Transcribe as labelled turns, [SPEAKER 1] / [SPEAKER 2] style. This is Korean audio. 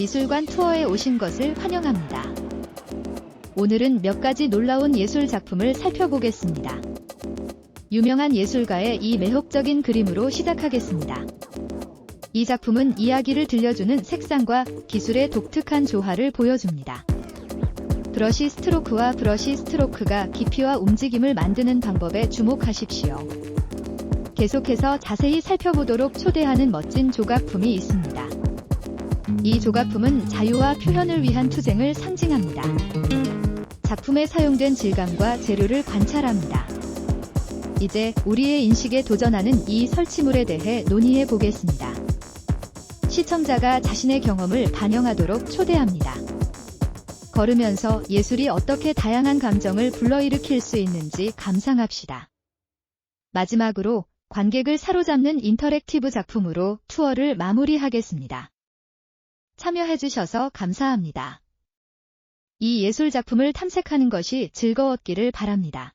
[SPEAKER 1] 미술관 투어에 오신 것을 환영합니다. 오늘은 몇 가지 놀라운 예술 작품을 살펴보겠습니다. 유명한 예술가의 이 매혹적인 그림으로 시작하겠습니다. 이 작품은 이야기를 들려주는 색상과 기술의 독특한 조화를 보여줍니다. 브러쉬 스트로크와 브러쉬 스트로크가 깊이와 움직임을 만드는 방법에 주목하십시오. 계속해서 자세히 살펴보도록 초대하는 멋진 조각품이 있습니다. 이 조각품은 자유와 표현을 위한 투쟁을 상징합니다. 작품에 사용된 질감과 재료를 관찰합니다. 이제 우리의 인식에 도전하는 이 설치물에 대해 논의해 보겠습니다. 시청자가 자신의 경험을 반영하도록 초대합니다. 걸으면서 예술이 어떻게 다양한 감정을 불러일으킬 수 있는지 감상합시다. 마지막으로 관객을 사로잡는 인터랙티브 작품으로 투어를 마무리하겠습니다. 참여해주셔서 감사합니다. 이 예술 작품을 탐색하는 것이 즐거웠기를 바랍니다.